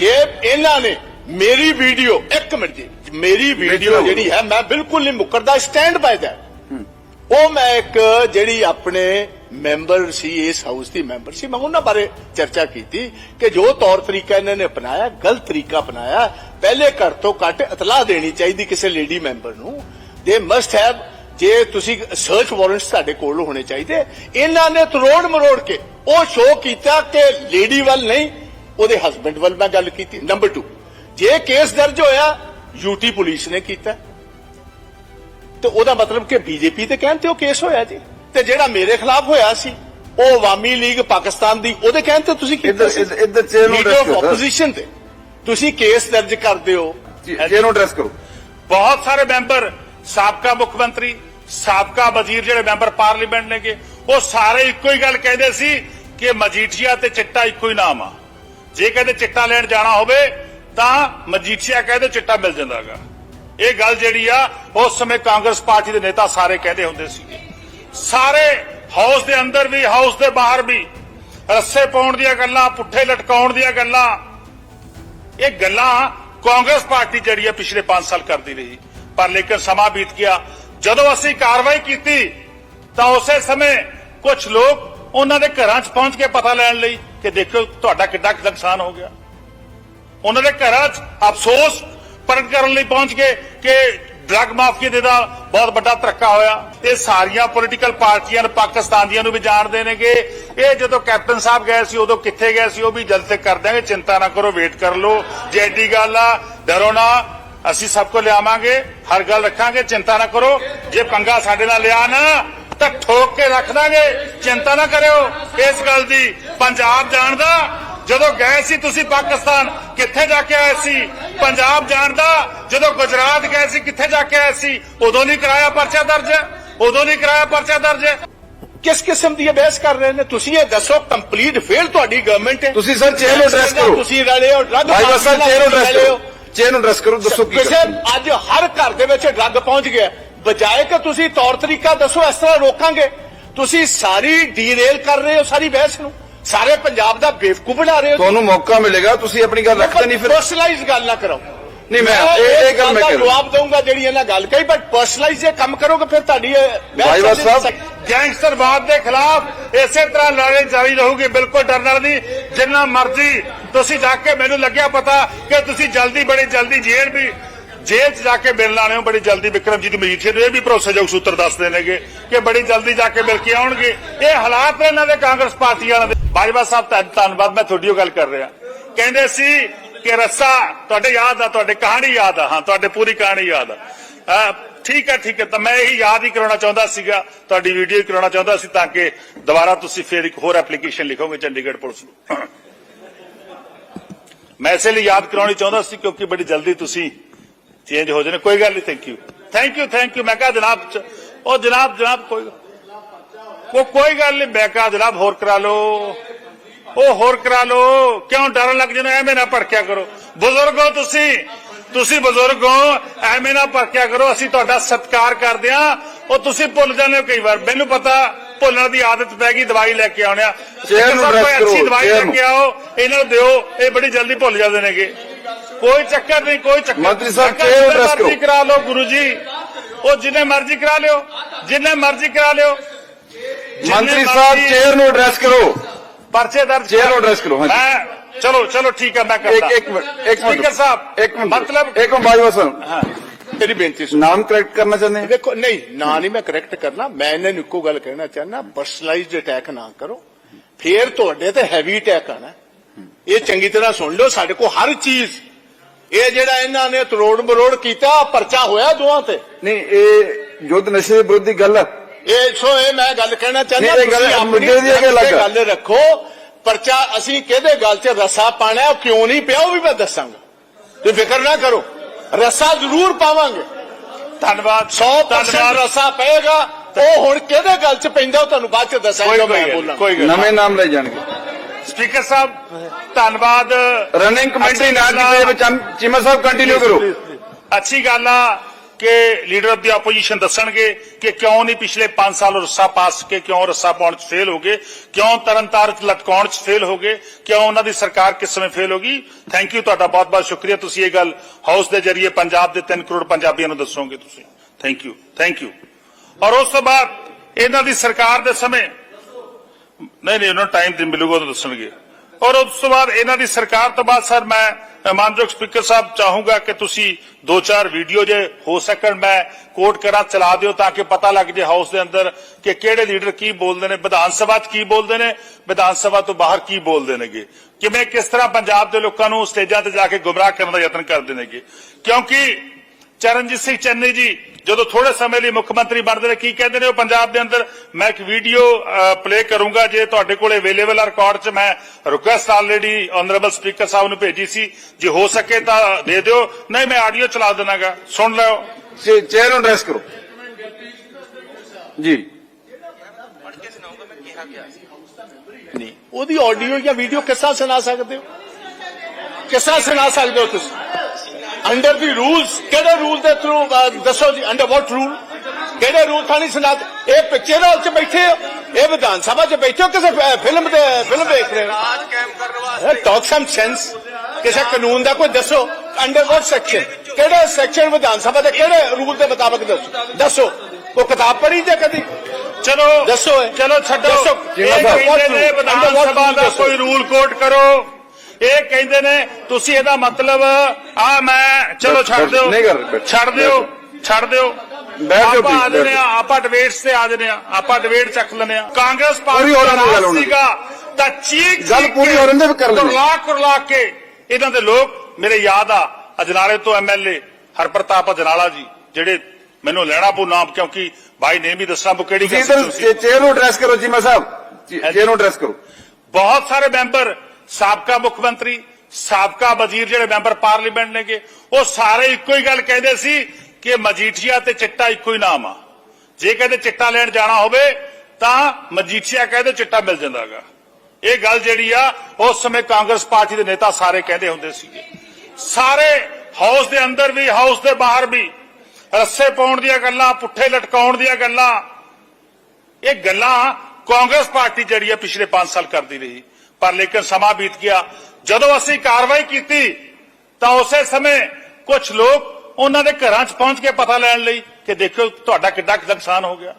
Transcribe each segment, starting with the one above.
ਜੇ ਇਹਨਾਂ ਨੇ ਮੇਰੀ ਵੀਡੀਓ ਇੱਕ ਮਿੰਟ ਜੀ ਮੇਰੀ ਵੀਡੀਓ। ਜਿਹੜੀ ਹੈ ਮੈਂ ਬਿਲਕੁਲ ਨਹੀਂ ਮੁਕਰਦਾ ਸਟੈਂਡ ਬਾਈ ਦਾ ਉਹ ਮੈਂ ਇੱਕ ਜਿਹੜੀ ਆਪਣੇ ਮੈਂਬਰ ਸੀ ਇਸ ਹਾਊਸ ਦੀ ਮੈਂਬਰ ਸੀ ਮੈਂ ਉਹਨਾਂ ਬਾਰੇ ਚਰਚਾ ਕੀਤੀ ਕਿ ਜੋ ਤੌਰ ਤਰੀਕਾ ਇਹਨਾਂ ਨੇ ਅਪਣਾਇਆ ਗਲਤ ਤਰੀਕਾ ਅਪਣਾਇਆ ਪਹਿਲੇ ਘੱਟ ਤੋਂ ਘੱਟ ਇਤਲਾਹ ਦੇਣੀ ਚਾਹੀਦੀ ਕਿਸੇ ਲੇਡੀ ਮੈਂਬਰ ਨੂੰ। ਦੇ ਮਸਟ ਹੈਵ ਜੇ ਤੁਸੀਂ ਸਰਚ ਵਾਰੰਟਸ ਤੁਹਾਡੇ ਕੋਲ ਹੋਣੇ ਚਾਹੀਦੇ ਇਹਨਾਂ ਨੇ ਤਰੋੜ ਮਰੋੜ ਕੇ ਉਹ ਸ਼ੋਅ ਕੀਤਾ ਕਿ ਲੇਡੀ ਵੱਲ ਨਹੀਂ ਉਹਦੇ ਹਸਬੰਡ ਵੱਲ ਮੈਂ ਗੱਲ ਕੀਤੀ। ਨੰਬਰ 2 ਜੇ ਕੇਸ ਦਰਜ ਹੋਇਆ ਯੂਟੀ ਪੁਲਿਸ ਨੇ ਕੀਤਾ। ਤੇ ਉਹਦਾ ਮਤਲਬ ਕਿ ਬੀਜੇਪੀ ਤੇ ਕਹਿਣ ਤੇ ਉਹ ਕੇਸ ਹੋਇਆ ਜੀ। ਤੇ ਜਿਹੜਾ ਮੇਰੇ ਖਿਲਾਫ ਹੋਇਆ ਸੀ ਉਹ ਅਵਾਮੀ ਲੀਗ ਪਾਕਿਸਤਾਨ ਦੀ ਉਹਦੇ ਕਹਿਣ ਤੇ ਤੁਸੀਂ ਕੀਤਾ ਇੱਧਰ- chair ਨੂੰ of ਕਰੋ, opposition ਤੇ। ਤੁਸੀਂ ਕੇਸ ਦਰਜ ਕਰਦੇ ਹੋ। ਜੇ ਨੂੰ ਐਡਰੈਸ ਕਰੋ। ਬਹੁਤ ਸਾਰੇ ਮੈਂਬਰ ਸਾਬਕਾ ਮੁੱਖ ਮੰਤਰੀ ਸਾਬਕਾ ਵਜ਼ੀਰ ਜਿਹੜੇ ਮੈਂਬਰ ਪਾਰਲੀਮੈਂਟ ਨੇਗੇ ਉਹ ਸਾਰੇ ਇੱਕੋ ਹੀ ਗੱਲ ਕਹਿੰਦੇ ਸੀ ਕਿ ਮਜੀਠੀਆ ਤੇ ਚਿੱਟਾ ਇੱਕੋ ਹੀ ਨਾਮ ਆ। ਜੇ ਕਹਿੰਦੇ ਚਿੱਟਾ ਲੈਣ ਜਾਣਾ ਹੋਵੇ, ਤਾਂ ਮਜੀਠੀਆ ਕਹਿੰਦੇ ਚਿੱਟਾ ਮਿਲ ਜਾਂਦਾਗਾ। ਇਹ ਗੱਲ ਜਿਹੜੀ ਆ, ਉਸ ਸਮੇਂ ਕਾਂਗਰਸ ਪਾਰਟੀ ਦੇ ਨੇਤਾ ਸਾਰੇ ਕਹਿੰਦੇ ਹੁੰਦੇ ਸੀਗੇ। ਸਾਰੇ ਹਾਊਸ ਦੇ ਅੰਦਰ ਵੀ, ਹਾਊਸ ਦੇ ਬਾਹਰ ਵੀ, ਰੱਸੇ ਪਾਉਣ ਦੀਆਂ ਗੱਲਾਂ, ਪੁੱਠੇ ਲਟਕਾਉਣ ਦੀਆਂ ਗੱਲਾਂ, ਇਹ ਗੱਲਾਂ ਕਾਂਗਰਸ ਪਾਰਟੀ ਜਿਹੜੀ ਹੈ ਪਿਛਲੇ 5 ਸਾਲ ਕਰਦੀ ਰਹੀ। ਪਰ ਲੇਕਿਨ ਸਮਾਂ ਬੀਤ ਗਿਆ। ਜਦੋਂ ਅਸੀਂ ਕਾਰਵਾਈ ਕੀਤੀ, ਤਾਂ ਉਸੇ ਸਮੇਂ ਕੁਝ ਲੋਕ ਉਹਨਾਂ ਦੇ ਘਰਾਂ 'ਚ ਪਹੁੰਚ ਕੇ ਪਤਾ ਲੈਣ ਲਈ ਕਿ ਦੇਖੋ ਤੁਹਾਡਾ ਕਿੱਡਾ ਕੁ ਨੁਕਸਾਨ ਹੋ ਗਿਆ। ਉਹਨਾਂ ਦੇ ਘਰਾਂ 'ਚ ਅਫਸੋਸ ਪ੍ਰਗਟ ਕਰਨ ਲਈ ਪਹੁੰਚ ਗਏ ਕਿ ਡਰੱਗ ਮਾਫੀਆ ਦਾ ਬਹੁਤ ਵੱਡਾ ਧੱਕਾ ਹੋਇਆ। ਇਹ ਸਾਰੀਆਂ ਪੋਲੀਟੀਕਲ ਪਾਰਟੀਆਂ ਨੇ ਪਾਕਿਸਤਾਨ ਦੀਆਂ ਨੂੰ ਵੀ ਜਾਣਦੇ ਨੇਗੇ ਇਹ ਜਦੋਂ ਕੈਪਟਨ ਸਾਹਿਬ ਗਏ ਸੀ, ਉਦੋਂ ਕਿੱਥੇ ਗਏ ਸੀ, ਉਹ ਵੀ ਜਲਦ ਤੇ ਕਰ ਦਿਆਂਗੇ। ਚਿੰਤਾ ਨਾ ਕਰੋ, ਵੇਟ ਕਰ ਲਓ। ਜੇ ਐਡੀ ਗੱਲ ਆ, ਡਰੋ ਨਾ। ਅਸੀਂ ਸਭ ਕੋ ਲਿਆਵਾਂਗੇ, ਹਰ ਗੱਲ ਰੱਖਾਂਗੇ। ਚਿੰਤਾ ਨਾ ਕਰੋ। ਜੇ ਪੰਗਾ ਸਾਡੇ ਨਾਲ ਲਿਆ ਨਾ, ਤਾਂ ਠੋਕ ਕੇ ਰੱਖ ਦਾਂਗੇ। ਚਿੰਤਾ ਨਾ ਕਰਿਓ ਇਸ ਗੱਲ ਦੀ। ਪੰਜਾਬ ਜਾਣਦਾ ਜਦੋਂ ਗਏ ਸੀ ਤੁਸੀਂ ਪਾਕਿਸਤਾਨ ਕਿੱਥੇ ਜਾ ਕੇ ਆਏ ਸੀ? ਪੰਜਾਬ ਜਾਣਦਾ ਜਦੋਂ ਗੁਜਰਾਤ ਗਏ ਸੀ ਕਿੱਥੇ ਜਾ ਕੇ ਆਏ ਸੀ? ਉਦੋਂ ਨਹੀਂ ਕਰਾਇਆ ਪਰਚਾ ਦਰਜ? ਉਦੋਂ ਨਹੀਂ ਕਰਾਇਆ ਪਰਚਾ ਦਰਜ? ਕਿਸ ਕਿਸਮ ਦੀ ਬਹਿਸ ਕਰ ਰਹੇ ਨੇ? ਤੁਸੀਂ ਇਹ ਦੱਸੋ ਕੰਪਲੀਟ ਫੇਲ ਤੁਹਾਡੀ ਗਵਰਨਮੈਂਟ ਹੈ। ਤੁਸੀਂ ਸਰ ਚੇਅਰ ਨੂੰ address ਕਰੋ। ਤੁਸੀਂ ਰਲੇ ਹੋ ਡਰੱਗ ਭਾਈ ਬਸ ਸਾਹਿਬ ਚੇਅਰ ਨੂੰ ਐਡਰੈਸ ਕਰੋ। ਚੇਅਰ ਨੂੰ ਐਡਰੈਸ ਕਰੋ ਦੱਸੋ ਕੀ ਕਿਸੇ। ਅੱਜ ਹਰ ਘਰ ਦੇ ਵਿੱਚ ਡਰੱਗ ਪਹੁੰਚ ਗਿਆ। ਬਜਾਏ ਕਿ ਤੁਸੀਂ ਤੌਰ ਤਰੀਕਾ ਦੱਸੋ ਇਸ ਤਰ੍ਹਾਂ ਰੋਕਾਂਗੇ। ਤੁਸੀਂ ਸਾਰੀ ਡੀਰੇਲ ਕਰ ਰਹੇ ਹੋ ਸਾਰੀ ਬਹਿਸ ਨੂੰ। ਸਾਰੇ ਪੰਜਾਬ ਦਾ ਬੇਵਕੂਫ ਬਣਾ ਰਹੇ ਹੋ ਤੁਹਾਨੂੰ ਮੌਕਾ ਮਿਲੇਗਾ ਤੁਸੀਂ ਆਪਣੀ ਗੱਲ ਰੱਖਦੇ ਨਹੀਂ ਫਿਰ ਪਰਸਨਲਾਈਜ਼ ਗੱਲ ਨਾ ਕਰੋ। ਨਹੀਂ, ਮੈਂ- ਇਹ- ਇਹ ਗੱਲ ਮੈਂ ਰਿਹਾ। ਜਵਾਬ ਦਊਂਗਾ ਜਿਹੜੀ ਇਹਨਾਂ ਗੱਲ ਕਹੀ ਬਟ ਪਰਸਨਲਾਈਜ਼ ਜੇ ਕੰਮ ਕਰੋਗੇ ਫਿਰ ਤੁਹਾਡੀ ਇਹ ਬਹਿਸ ਭਾਈ ਬਸ ਚੱਲਣੀ ਸਾਹਿਬ, ਗੈਂਗਸਟਰਵਾਦ ਦੇ ਖਿਲਾਫ ਇਸੇ ਤਰ੍ਹਾਂ ਲੜਾਈ ਜਾਰੀ ਰਹੂਗੀ ਬਿਲਕੁਲ ਡਰਨ ਵਾਲੀ ਨਹੀਂ। ਜਿੰਨਾ ਮਰਜ਼ੀ ਤੁਸੀਂ ਜਾ ਕੇ ਮੈਨੂੰ ਲੱਗਿਆ ਪਤਾ ਕਿ ਤੁਸੀਂ ਜਲਦੀ ਬੜੀ ਜਲਦੀ ਜੇਲ੍ਹ ਵੀ ਜੇਲ੍ਹ 'ਚ ਜਾ ਕੇ ਮਿਲਣ ਆਣੇ ਹੋ, ਬੜੀ ਜਲਦੀ ਵਿਕਰਮਜੀਤ ਮਜੀਠੀਆ ਨੂੰ ਇਹ ਵੀ ਭਰੋਸੇਯੋਗ ਸੂਤਰ ਦੱਸਦੇ ਨੇਗੇ ਕਿ ਬੜੀ ਜਲਦੀ ਜਾ ਕੇ ਮਿਲ ਕੇ ਆਉਣਗੇ। ਇਹ ਹਾਲਾਤ ਨੇ ਇਹਨਾਂ ਦੇ ਕਾਂਗਰਸ ਪਾਰਟੀ ਵਾਲਿਆਂ ਦੇ। ਬਾਜਵਾ ਸਾਹਿਬ, ਧੰਨ- ਧੰਨਵਾਦ, ਮੈਂ ਤੁਹਾਡੀ ਗੱਲ ਕਰ ਰਿਹਾ। ਕਹਿੰਦੇ ਸੀ ਕਿ ਰੱਸਾ ਤੁਹਾਡੇ ਯਾਦ ਆ, ਤੁਹਾਡੇ ਕਹਾਣੀ ਯਾਦ ਆ। ਹਾਂ, ਤੁਹਾਡੇ ਪੂਰੀ ਕਹਾਣੀ ਯਾਦ ਆ। ਠੀਕ ਹੈ ਠੀਕ ਹੈ ਤਾਂ ਮੈਂ ਇਹੀ ਯਾਦ ਹੀ ਕਰਾਉਣਾ ਚਾਹੁੰਦਾ ਸੀਗਾ, ਤੁਹਾਡੀ ਵੀਡੀਓ ਹੀ ਕਰਾਉਣਾ ਚਾਹੁੰਦਾ ਸੀ ਤਾਂ ਕਿ ਦੁਬਾਰਾ ਤੁਸੀਂ ਫਿਰ ਇੱਕ ਹੋਰ ਐਪਲੀਕੇਸ਼ਨ ਲਿਖੋਗੇ ਚੰਡੀਗੜ੍ਹ ਪੁਲਿਸ ਨੂੰ। ਮੈਂ ਇਸੇ ਲਈ ਯਾਦ ਕਰਾਉਣੀ ਚਾਹੁੰਦਾ ਸੀ ਕਿਉਂਕਿ ਬੜੀ ਜਲਦੀ ਤੁਸੀਂ ਚੇਂਜ ਹੋ ਜਾਣੇ ਕੋਈ ਗੱਲ ਨਹੀਂ thank you thank you thank you ਮੈਂ ਕਹਾ ਜਨਾਬ ਉਹ ਜਨਾਬ ਜਨਾਬ ਕੋਈ ਉਹ ਕੋਈ ਗੱਲ ਨਹੀਂ ਮੈਂ ਕਹਾ ਜਨਾਬ ਹੋਰ ਕਰਾ ਲਓ। ਉਹ ਹੋਰ ਕਰਾ ਲਓ। ਕਿਉਂ ਡਰਨ ਲੱਗ ਹੋ? ਐਵੇਂ ਨਾ ਭੜਕਿਆ ਕਰੋ। ਬਜ਼ੁਰਗ ਹੋ ਤੁਸੀਂ। ਤੁਸੀਂ ਬਜ਼ੁਰਗ ਹੋ ਐਵੇਂ ਨਾ ਭੜਕਿਆ ਕਰੋ। ਅਸੀਂ ਤੁਹਾਡਾ ਸਤਿਕਾਰ ਕਰਦੇ ਆ ਉਹ ਤੁਸੀਂ ਭੁੱਲ ਜਾਂਦੇ ਹੋ ਕਈ ਵਾਰ। ਮੈਨੂੰ ਪਤਾ ਭੁੱਲਣ ਦੀ ਆਦਤ ਪੈ ਗਈ ਦਵਾਈ ਲੈ ਕੇ ਆਉਣਿਆ ਕੋਈ ਅੱਛੀ ਦਵਾਈ ਲੈ। ਕੇ ਆਓ। ਇਹਨਾਂ ਨੂੰ ਦਿਓ। ਇਹ ਬੜੀ ਜਲਦੀ ਭੁੱਲ ਜਾਂਦੇ ਨੇਗੇ। ਕੋਈ ਚੱਕਰ ਨਹੀਂ ਕੋਈ ਚੱਕਰ ਮੰਤਰੀ ਸਾਹਿਬ, ਚੱਕਰ chair ਨੂੰ ਜਿੰਨੇ address ਕਰੋ। ਮਰਜ਼ੀ ਕਰਾ ਲਓ ਗੁਰੂ ਜੀ ਉਹ ਜਿੰਨੇ ਮਰਜ਼ੀ ਕਰਾ ਲਿਓ ਜਿੰਨੇ ਮਰਜ਼ੀ ਕਰਾ ਲਿਓ ਜਿੰਨੇ ਮੰਤਰੀ ਸਾਹਿਬ ਮਰਜ਼ੀ- ਚੇਅਰ ਨੂੰ ਐਡਰੈਸ ਕਰੋ ਪਰਚੇ ਦਰਜ ਚੇਅਰ ਨੂੰ address ਕਰੋ, ਹਾਂਜੀ। ਮੈਂ ਚਲੋ ਚਲੋ ਠੀਕ ਹੈ ਮੈਂ ਇੱਕ ਕਰਦਾ ਇੱਕ ਮਿੰਟ ਇੱਕ ਮਿੰਟ ਸਪੀਕਰ ਸਾਹਿਬ ਇੱਕ ਮਿੰਟ ਮਤਲਬ ਇੱਕ ਮਿੰਟ ਬਾਜਵਾ ਸਾਹਿਬ ਹਾਂ ਮੇਰੀ ਬੇਨਤੀ ਸੁਣੋ ਨਾਮ ਕਰੈਕਟ ਕਰਨਾ ਚਾਹੁੰਦੇ ਹੋ ਦੇਖੋ ਨਹੀਂ ਨਾ ਨਹੀਂ ਮੈਂ ਕਰੈਕਟ ਕਰਨਾ ਮੈਂ ਇਹਨਾਂ ਨੂੰ ਇੱਕੋ ਗੱਲ ਕਹਿਣਾ ਚਾਹੁੰਦਾ ਪਰਸਨਲਾਈਜ਼ਡ ਅਟੈਕ ਨਾ ਕਰੋ ਫੇਰ ਤੁਹਾਡੇ ਤੇ ਹੈਵੀ ਅਟੈਕ ਆਣਾ ਇਹ ਚੰਗੀ ਤਰ੍ਹਾਂ ਸੁਣ ਲਓ ਸਾਡੇ ਕੋਲ ਹਰ ਚੀਜ਼ ਇਹ ਜਿਹੜਾ ਇਹਨਾਂ ਨੇ ਤਰੋੜ ਮਰੋੜ ਕੀਤਾ ਪਰਚਾ ਹੋਇਆ ਦੋਹਾਂ ਤੇ? ਨਹੀਂ ਇਹ ਯੁੱਧ ਨਸ਼ੇ ਦੇ ਵਿਰੁੱਧ ਦੀ ਗੱਲ ਹੈ ਇਹ ਸੋ ਇਹ ਮੈਂ ਗੱਲ ਕਹਿਣਾ ਚਾਹੁੰਦਾ ਨਹੀਂ, ਇਹ ਗੱਲ ਤੁਸੀਂ ਆਪਣੀ ਮੁੱਦੇ ਦੀ ਇਹ ਗੱਲ ਤੇ ਆ। ਗੱਲ ਰੱਖੋ ਪਰਚਾ ਅਸੀਂ ਕਿਹਦੇ ਗੱਲ 'ਚ ਰਸਾ ਪਾਣਾ ਉਹ ਕਿਉਂ ਨਹੀਂ ਪਿਆ ਉਹ ਵੀ ਮੈਂ ਦੱਸਾਂਗਾ। ਤੁਸੀਂ ਫਿਕਰ ਨਾ ਕਰੋ ਰਸਾ ਜ਼ਰੂਰ ਪਾਵਾਂਗੇ। ਧੰਨਵਾਦ 100% ਰਸਾ ਪਏਗਾ ਉਹ ਹੁਣ ਕਿਹਦੇ ਗੱਲ 'ਚ ਪੈਂਦਾ ਉਹ ਤੁਹਾਨੂੰ ਬਾਅਦ 'ਚ ਦੱਸਾਂਗਾ ਮੈਂ ਬੋਲਾਂ ਨਵੇਂ ਨਾਮ ਲੈ ਜਾਣਗੇ। ਸਪੀਕਰ ਸਾਹਿਬ ਧੰਨਵਾਦ। ਰਨਿੰਗ ਕਮੇਟੀ ਨਾਲ ਦੇ ਵਿੱਚ ਚੀਮਾ ਸਾਹਿਬ ਕੰਟੀਨਿਊ ਕਰੋ। ਅੱਛੀ ਗੱਲ ਆ ਕਿ ਲੀਡਰ ਆਫ ਦੀ ਆਪੋਜੀਸ਼ਨ ਦੱਸਣਗੇ ਕਿ ਕਿਉਂ ਨਹੀਂ ਪਿਛਲੇ 5 ਸਾਲ ਰੱਸਾ ਪਾਸ ਕੇ ਕਿਉਂ ਰੱਸਾ ਪਾਉਣ 'ਚ ਫੇਲ ਹੋ ਗਏ ਕਿਉਂ ਤਰਨਤਾਰ 'ਚ ਲਟਕਾਉਣ 'ਚ ਫੇਲ ਹੋ ਗਏ ਕਿਉਂ ਉਹਨਾਂ ਦੀ ਸਰਕਾਰ ਕਿਸ ਸਮੇਂ ਫੇਲ ਹੋ ਗਈ। ਥੈਂਕ ਯੂ ਤੁਹਾਡਾ ਬਹੁਤ-ਬਹੁਤ ਸ਼ੁਕਰੀਆ। ਤੁਸੀਂ ਇਹ ਗੱਲ ਹਾਊਸ ਦੇ ਜਰੀਏ ਪੰਜਾਬ ਦੇ 3 ਕਰੋੜ ਪੰਜਾਬੀਆਂ ਨੂੰ ਦੱਸੋਗੇ ਤੁਸੀਂ। ਥੈਂਕ ਯੂ ਥੈਂਕ ਯੂ ਔਰ ਉਸ ਤੋਂ ਬਾਅਦ ਇਹਨਾਂ ਦੀ ਸਰਕਾਰ ਦੇ ਸਮੇਂ ਨਹੀਂ ਨਹੀਂ ਉਹਨਾਂ ਨੂੰ ਟਾਈਮ ਤੇ ਮਿਲੂਗਾ ਤਾਂ ਦੱਸਣਗੇ। ਔਰ ਉਸ ਤੋਂ ਬਾਅਦ ਇਹਨਾਂ ਦੀ ਸਰਕਾਰ ਤੋਂ ਬਾਅਦ ਸਰ ਮੈਂ ਅ, ਮਾਨਯੋਗ ਸਪੀਕਰ ਸਾਹਿਬ ਚਾਹੂੰਗਾ ਕਿ ਤੁਸੀਂ ਦੋ ਚਾਰ ਵੀਡੀਓ ਜੇ ਹੋ ਸਕਣ ਮੈਂ ਕੋਟ ਕਰਾਂ ਚਲਾ ਦਿਓ ਤਾਂ ਕਿ ਪਤਾ ਲੱਗ ਜੇ ਹਾਊਸ ਦੇ ਅੰਦਰ ਕਿ ਕਿਹੜੇ ਲੀਡਰ ਕੀ ਬੋਲਦੇ ਨੇ ਵਿਧਾਨ ਸਭਾ 'ਚ ਕੀ ਬੋਲਦੇ ਨੇ ਵਿਧਾਨ ਸਭਾ ਤੋਂ ਬਾਹਰ ਕੀ ਬੋਲਦੇ ਨੇਗੇ। ਕਿਵੇਂ ਕਿਸ ਤਰ੍ਹਾਂ ਪੰਜਾਬ ਦੇ ਲੋਕਾਂ ਨੂੰ ਸਟੇਜਾਂ ਤੇ ਜਾ ਕੇ ਗੁੰਮਰਾਹ ਕਰਨ ਦਾ ਯਤਨ ਕਰਦੇ ਨੇਗੇ। ਕਿਉਂਕਿ ਚਰਨਜੀਤ ਸਿੰਘ ਚੰਨੀ ਜੀ ਜਦੋਂ ਥੋੜੇ ਸਮੇਂ ਲਈ ਮੁੱਖ ਮੰਤਰੀ ਬਣਦੇ ਨੇ ਕੀ ਕਹਿੰਦੇ ਨੇ ਉਹ ਪੰਜਾਬ ਦੇ ਅੰਦਰ? ਮੈਂ ਇੱਕ ਵੀਡੀਓ ਪਲੇ ਕਰੂੰਗਾ ਜੇ ਤੁਹਾਡੇ ਕੋਲ ਅਵੇਲੇਬਲ ਆ ਰਿਕਾਰਡ 'ਚ। ਮੈਂ ਰਿਕੁਐਸਟ ਆਲਰੇਡੀ ਆਨਰੇਬਲ ਸਪੀਕਰ ਸਾਹਿਬ ਨੂੰ ਭੇਜੀ ਸੀ। ਜੇ ਹੋ ਸਕੇ ਤਾਂ ਦੇ ਦਿਓ ਨਹੀਂ ਮੈਂ ਆਡੀਓ ਚਲਾ ਦੇਣਾਗਾ ਸੁਣ ਲਿਓ। ਚੇ- ਚੇਅਰ ਨੂੰ ਡਰੈਸ ਕਰੋ। ਜੀ। ਨਹੀਂ ਉਹਦੀ ਆਡੀਓ ਜਾਂ ਵੀਡੀਓ ਕਿੱਸਾ ਸੁਣਾ ਸਕਦੇ ਹੋ? ਕਿੱਸਾ ਸੁਣਾ ਸਕਦੇ ਹੋ ਤੁਸੀਂ? ਅੰਡਰ ਦੀ ਰੂਲਸ ਕਿਹੜੇ ਰੂਲ ਦੇ ਥਰੂ ਦੱਸੋ ਜੀ ਅੰਡਰ ਵਾਟ ਰੂਲ ਕਿਹੜੇ ਰੂਲ ਥਾਣੀ ਸੁਣਾ ਇਹ ਪਿਕਚਰ ਹਾਲ 'ਚ ਬੈਠੇ ਹੋ? ਇਹ ਵਿਧਾਨ ਸਭਾ 'ਚ ਬੈਠੇ ਹੋ ਕਿਸੇ ਫਿਲਮ ਦੇ ਫਿਲਮ ਦੇਖ ਰਹੇ ਹੋ? ਟਾਕ ਸਮ ਸੈਂਸ ਕਿਸੇ ਕਾਨੂੰਨ ਦਾ ਕੋਈ ਦੱਸੋ? ਅੰਡਰ ਵਾਟ ਸੈਕਸ਼ਨ ਕਿਹੜੇ ਸੈਕਸ਼ਨ ਵਿਧਾਨ ਸਭਾ ਦੇ ਕਿਹੜੇ ਰੂਲ ਦੇ ਮੁਤਾਬਕ ਦੱਸੋ? ਦੱਸੋ। ਉਹ ਕਿਤਾਬ ਪੜ੍ਹੀ ਜੇ ਕਦੀ? ਚਲੋ ਦੱਸੋ। ਚਲੋ ਛੱਡੋ। ਇਹ ਕਹਿੰਦੇ ਨੇ? ਵਿਧਾਨ ਸਭਾ ਦਾ? ਕੋਈ ਰੂਲ ਕੋਟ ਕਰੋ। ਇਹ ਕਹਿੰਦੇ ਨੇ ਤੁਸੀਂ ਇਹਦਾ ਮਤਲਬ ਆ ਮੈਂ ਚਲੋ ਛੱਡ ਦਿਓ। ਛੱਡ ਦਿਓ ਛੱਡ ਦਿਓ। ਬੈਠ ਜਾਓ ਆਪਾਂ ਆ please, ਜਾਂਦੇ ਬੈਠ ਆ ਆਪਾਂ ਡਿਬੇਟਸ ਤੇ ਆ ਜਾਂਦੇ ਆ ਆਪਾਂ ਡਿਬੇਟ ਚੱਕ ਲੈਂਦੇ ਆ। ਕਾਂਗਰਸ ਪਾਰਟੀ ਪੂਰੀ ਦਾ ਗੱਲ ਰਾਜ। ਸੀਗਾ ਤਾਂ ਚੀਕ ਗੱਲ ਪੂਰੀ ਕੇ, ਹੋਰਾਂ ਦੀ ਵੀ ਕਰ ਲੈਂਦੇ। ਕੁਰਲਾ ਕੁਰਲਾ ਕੇ ਇਹਨਾਂ ਦੇ ਲੋਕ ਮੇਰੇ ਯਾਦ ਆ ਅਜਨਾਲੇ ਤੋਂ ਐਮਐਲਏ ਹਰਪ੍ਰਤਾਪ ਅਜਨਾਲਾ ਜੀ ਜਿਹੜੇ ਮੈਨੂੰ ਲੈਣਾ ਪਊ ਨਾਮ ਕਿਉਂਕਿ ਭਾਈ ਨੇ ਵੀ ਦੱਸਣਾ ਪਊ ਕਿਹੜੀ ਜੀ ਇਧਰ constituency ਚੇਅਰ ਨੂੰ ਡਰੈਸ ਕਰੋ ਜੀਮਾ ਸਾਹਿਬ। ਚੇਅਰ ਨੂੰ ਡਰੈਸ ਕਰੋ। ਬਹੁਤ ਸਾਰੇ ਮੈਂਬਰ ਸਾਬਕਾ ਮੁੱਖ ਮੰਤਰੀ, ਸਾਬਕਾ ਵਜ਼ੀਰ ਜਿਹੜੇ ਮੈਂਬਰ ਪਾਰਲੀਮੈਂਟ ਨੇਗੇ, ਉਹ ਸਾਰੇ ਇੱਕੋ ਹੀ ਗੱਲ ਕਹਿੰਦੇ ਸੀ ਕਿ ਮਜੀਠੀਆ ਤੇ ਚਿੱਟਾ ਇੱਕੋ ਹੀ ਨਾਮ ਆ। ਜੇ ਕਹਿੰਦੇ ਚਿੱਟਾ ਲੈਣ ਜਾਣਾ ਹੋਵੇ, ਤਾਂ ਮਜੀਠੀਆ ਕਹਿੰਦੇ ਚਿੱਟਾ ਮਿਲ ਜਾਂਦਾਗਾ। ਇਹ ਗੱਲ ਜਿਹੜੀ ਆ, ਉਸ ਸਮੇਂ ਕਾਂਗਰਸ ਪਾਰਟੀ ਦੇ ਨੇਤਾ ਸਾਰੇ ਕਹਿੰਦੇ ਹੁੰਦੇ ਸੀਗੇ। ਸਾਰੇ ਹਾਊਸ ਦੇ ਅੰਦਰ ਵੀ, ਹਾਊਸ ਦੇ ਬਾਹਰ ਵੀ, ਰੱਸੇ ਪਾਉਣ ਦੀਆਂ ਗੱਲਾਂ, ਪੁੱਠੇ ਲਟਕਾਉਣ ਦੀਆਂ ਗੱਲਾਂ, ਇਹ ਗੱਲਾਂ ਕਾਂਗਰਸ ਪਾਰਟੀ ਜਿਹੜੀ ਆ ਪਿਛਲੇ 5 ਸਾਲ ਕਰਦੀ ਰਹੀ। ਪਰ ਲੇਕਿਨ ਸਮਾਂ ਬੀਤ ਗਿਆ। ਜਦੋਂ ਅਸੀਂ ਕਾਰਵਾਈ ਕੀਤੀ, ਤਾਂ ਉਸੇ ਸਮੇਂ ਕੁਝ ਲੋਕ ਉਹਨਾਂ ਦੇ ਘਰਾਂ 'ਚ ਪਹੁੰਚ ਕੇ ਪਤਾ ਲੈਣ ਲਈ ਕਿ ਦੇਖੋ ਤੁਹਾਡਾ ਕਿੱਡਾ ਕੁ ਨੁਕਸਾਨ ਹੋ ਗਿਆ।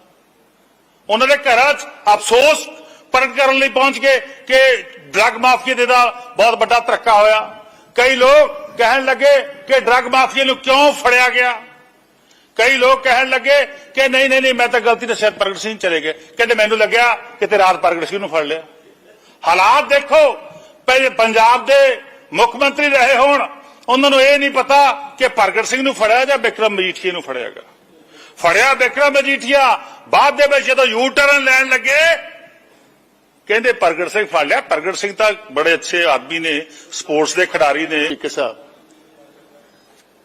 ਉਹਨਾਂ ਦੇ ਘਰਾਂ 'ਚ ਅਫਸੋਸ ਪ੍ਰਗਟ ਕਰਨ ਲਈ ਪਹੁੰਚ ਗਏ ਕਿ ਡਰੱਗ ਮਾਫੀਆ ਦੇ ਦਾ ਬਹੁਤ ਵੱਡਾ ਧੱਕਾ ਹੋਇਆ। ਕਈ ਲੋਕ ਕਹਿਣ ਲੱਗੇ ਕਿ ਡਰੱਗ ਮਾਫੀਆ ਨੂੰ ਕਿਉਂ ਫੜਿਆ ਗਿਆ? ਕਈ ਲੋਕ ਕਹਿਣ ਲੱਗੇ ਕਿ ਨਹੀਂ ਨਹੀਂ ਨਹੀਂ, ਮੈਂ ਤਾਂ ਗਲਤੀ ਨਾਲ ਸ਼ਾਇਦ ਪ੍ਰਗਟ ਸਿੰਘ ਚਲੇ ਗਏ। ਕਹਿੰਦੇ ਮੈਨੂੰ ਲੱਗਿਆ ਕਿਤੇ ਰਾਤ ਪ੍ਰਗਟ ਸਿੰਘ ਨੂੰ ਫੜ ਲਿਆ। ਹਾਲਾਤ ਦੇਖੋ ਪੰਜਾਬ ਦੇ ਮੁੱਖ ਮੰਤਰੀ ਰਹੇ ਹੋਣ, ਉਹਨਾਂ ਨੂੰ ਇਹ ਨਹੀਂ ਪਤਾ ਕਿ ਪ੍ਰਗਟ ਸਿੰਘ ਨੂੰ ਫੜਿਆ ਜਾਂ ਵਿਕਰਮ ਮਜੀਠੀਆ ਨੂੰ ਫੜਿਆਗਾ ਫੜਿਆ ਵਿਕਰਮ ਮਜੀਠੀਆ, ਬਾਅਦ ਦੇ ਵਿੱਚ ਜਦੋਂ ਯੂ ਟਰਨ ਲੈਣ ਲੱਗੇ, ਕਹਿੰਦੇ ਪ੍ਰਗਟ ਸਿੰਘ ਫੜ ਲਿਆ। ਪ੍ਰਗਟ ਸਿੰਘ ਤਾਂ ਬੜੇ ਅੱਛੇ ਆਦਮੀ ਨੇ, ਸਪੋਰਟਸ ਦੇ ਖਿਡਾਰੀ ਨੇ। ਇੱਕ ਸਾਹਿਬ।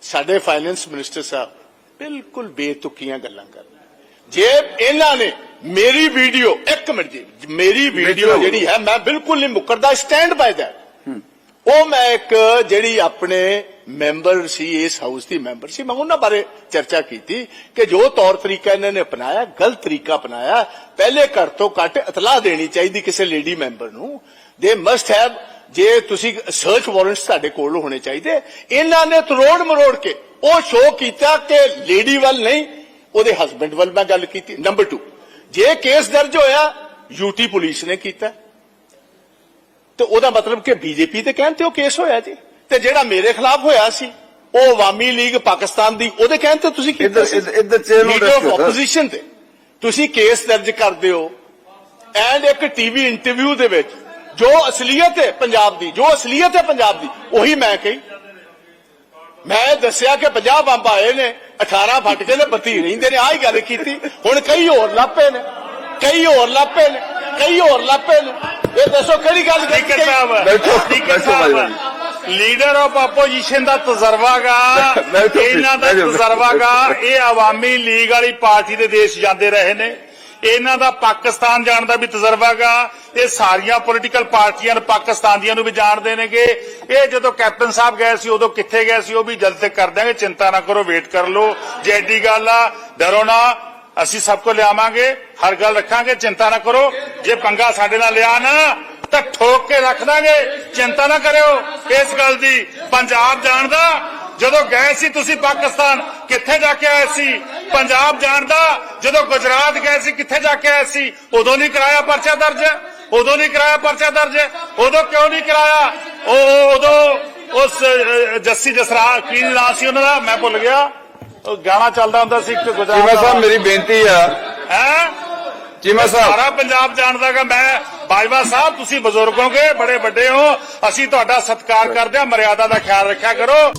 ਸਾਡੇ ਫਾਈਨੈਂਸ ਮਿਨਿਸਟਰ ਸਾਹਿਬ ਬਿਲਕੁਲ ਬੇਤੁਕੀਆਂ ਗੱਲਾਂ ਕਰ ਜੇ ਇਹਨਾਂ ਨੇ ਮੇਰੀ ਵੀਡੀਓ ਇੱਕ ਮਿੰਟ ਜੀ ਮੇਰੀ ਵੀਡੀਓ ਜਿਹੜੀ ਹੈ ਮੈਂ ਬਿਲਕੁਲ ਨਹੀਂ ਮੁਕਰਦਾ ਸਟੈਂਡ ਬਾਈ ਦੈਟ ਉਹ ਮੈਂ ਇੱਕ ਜਿਹੜੀ ਆਪਣੇ ਮੈਂਬਰ ਸੀ ਇਸ ਹਾਊਸ ਦੀ ਮੈਂਬਰ ਸੀ ਮੈਂ ਉਹਨਾਂ ਬਾਰੇ ਚਰਚਾ ਕੀਤੀ ਕਿ ਜੋ ਤੌਰ ਤਰੀਕਾ ਇਹਨਾਂ ਨੇ ਅਪਣਾਇਆ ਗਲਤ ਤਰੀਕਾ ਅਪਣਾਇਆ ਪਹਿਲੇ ਘੱਟ ਤੋਂ ਘੱਟ ਇਤਲਾਹ ਦੇਣੀ ਚਾਹੀਦੀ ਕਿਸੇ ਲੇਡੀ ਮੈਂਬਰ ਨੂੰ। ਦੇ ਮਸਟ ਹੈਵ ਜੇ ਤੁਸੀਂ ਸਰਚ ਵਾਰੰਟਸ ਤੁਹਾਡੇ ਕੋਲ ਹੋਣੇ ਚਾਹੀਦੇ ਇਹਨਾਂ ਨੇ ਤਰੋੜ ਮਰੋੜ ਕੇ ਉਹ ਸ਼ੋਅ ਕੀਤਾ ਕਿ ਲੇਡੀ ਵੱਲ ਨਹੀਂ ਉਹਦੇ ਹਸਬੰਡ ਵੱਲ ਮੈਂ ਗੱਲ ਕੀਤੀ। ਨੰਬਰ 2 ਜੇ ਕੇਸ ਦਰਜ ਹੋਇਆ ਯੂਟੀ ਪੁਲਿਸ ਨੇ ਕੀਤਾ। ਤੇ ਉਹਦਾ ਮਤਲਬ ਕਿ ਬੀਜੇਪੀ ਤੇ ਕਹਿਣ ਤੇ ਉਹ ਕੇਸ ਹੋਇਆ ਜੀ। ਤੇ ਜਿਹੜਾ ਮੇਰੇ ਖਿਲਾਫ ਹੋਇਆ ਸੀ ਉਹ ਅਵਾਮੀ ਲੀਗ ਪਾਕਿਸਤਾਨ ਦੀ ਉਹਦੇ ਕਹਿਣ ਤੇ ਤੁਸੀਂ ਕੀਤਾ ਇੱਧਰ- ਇੱਧਰ- ਇੱਧਰ chair ਨੂੰ ਲੀਡਰ address ਆਫ. ਆਪੋਜੀਸ਼ਨ ਤੇ। ਤੁਸੀਂ ਕੇਸ ਦਰਜ ਕਰਦੇ ਹੋ ਐਂਡ ਇੱਕ ਟੀਵੀ ਇੰਟਰਵਿਊ ਦੇ ਵਿੱਚ ਜੋ ਅਸਲੀਅਤ ਹੈ ਪੰਜਾਬ ਦੀ ਜੋ ਅਸਲੀਅਤ ਹੈ ਪੰਜਾਬ ਦੀ ਉਹੀ ਮੈਂ ਕਹੀ। ਮੈਂ ਦੱਸਿਆ ਕਿ 50 ਬੰਬ ਆਏ ਨੇ 18 ਫਟ ਕੇ ਤੇ 32 ਰਹਿੰਦੇ ਨੇ ਆਹੀ ਗੱਲ ਕੀਤੀ। ਹੁਣ ਕਈ ਹੋਰ ਲਾਪੇ ਨੇ ਕਈ ਹੋਰ ਲਾਪੇ ਨੇ ਕਈ ਹੋਰ ਲਾਪੇ ਨੇ। ਇਹ ਦੱਸੋ ਕਿਹੜੀ ਗੱਲ ਕੀਤੀ ਸਪੀਕਰ ਸਾਹਿਬ ਬੈਠੋ, ਸਪੀਕਰ ਬੈਠੋ ਸਾਹਿਬ ਭਾਈ। ਲੀਡਰ ਆਫ ਆਪੋਜੀਸ਼ਨ ਦਾ ਤਜਰਬਾਗਾ ਇਹਨਾਂ ਦਾ। ਤਜਰਬਾਗਾ ਇਹ ਆਵਾਮੀ ਲੀਗ ਵਾਲੀ ਪਾਰਟੀ ਦੇ ਦੇਸ਼ ਜਾਂਦੇ ਰਹੇ ਨੇ। ਇਹਨਾਂ ਦਾ ਪਾਕਿਸਤਾਨ ਜਾਣ ਦਾ ਵੀ ਤਜਰਬਾਗਾ ਇਹ ਸਾਰੀਆਂ ਪੋਲੀਟੀਕਲ ਪਾਰਟੀਆਂ ਨੇ ਪਾਕਿਸਤਾਨ ਦੀਆਂ ਨੂੰ ਵੀ ਜਾਣਦੇ ਨੇਗੇ। ਇਹ ਜਦੋਂ ਕੈਪਟਨ ਸਾਹਿਬ ਗਏ ਸੀ, ਉਦੋਂ ਕਿੱਥੇ ਗਏ ਸੀ, ਉਹ ਵੀ ਜਲਦ ਤੱਕ ਕਰ ਦਿਆਂਗੇ। ਚਿੰਤਾ ਨਾ ਕਰੋ ਵੇਟ ਕਰ ਲਓ। ਜੇ ਐਡੀ ਗੱਲ ਆ, ਡਰੋ ਨਾ। ਅਸੀਂ ਸਭ ਕੋ ਲਿਆਵਾਂਗੇ, ਹਰ ਗੱਲ ਰੱਖਾਂਗੇ, ਚਿੰਤਾ ਨਾ ਕਰੋ। ਜੇ ਪੰਗਾ ਸਾਡੇ ਨਾਲ ਲਿਆ ਨਾ, ਤਾਂ ਠੋਕ ਕੇ ਰੱਖ ਦਾਂਗੇ। ਚਿੰਤਾ ਨਾ ਕਰਿਓ ਇਸ ਗੱਲ ਦੀ। ਪੰਜਾਬ ਜਾਣ ਦਾ ਜਦੋਂ ਗਏ ਸੀ ਤੁਸੀਂ ਪਾਕਿਸਤਾਨ ਕਿੱਥੇ ਜਾ ਕੇ ਆਏ ਸੀ? ਪੰਜਾਬ ਜਾਣਦਾ ਜਦੋਂ ਗੁਜਰਾਤ ਗਏ ਸੀ ਕਿੱਥੇ ਜਾ ਕੇ ਆਏ ਸੀ? ਉਦੋਂ ਨਹੀਂ ਕਰਾਇਆ ਪਰਚਾ ਦਰਜ? ਉਦੋਂ ਨਹੀਂ ਕਰਾਇਆ ਪਰਚਾ ਦਰਜ? ਉਦੋਂ ਕਿਉਂ ਨਹੀਂ ਕਰਾਇਆ? ਉਹ ਉਦੋਂ ਉਸ ਜੱਸੀ ਜਸਰਾ ਕੀ ਨਾਂ ਸੀ ਉਹਨਾਂ ਦਾ? ਮੈਂ ਭੁੱਲ ਗਿਆ। ਉਹ ਗਾਣਾ ਚੱਲਦਾ ਹੁੰਦਾ ਸੀ ਇੱਕ ਚੀਮਾ ਗੁਜਰਾਤ ਸਾਹਿਬ ਮੇਰੀ ਬੇਨਤੀ ਆ। ਹੈ? ਚੀਮਾ ਸਾਹਿਬ। ਸਾਰਾ ਪੰਜਾਬ ਜਾਣਦਾਗਾ ਮੈਂ ਬਾਜਵਾ ਸਾਹਿਬ ਤੁਸੀਂ ਬਜ਼ੁਰਗ ਹੋਗੇ ਬੜੇ ਵੱਡੇ ਹੋ। ਅਸੀਂ ਤੁਹਾਡਾ ਸਤਿਕਾਰ ਕਰਦੇ ਹਾਂ। ਮਰਿਆਦਾ ਦਾ ਖਿਆਲ ਰੱਖਿਆ ਕਰੋ।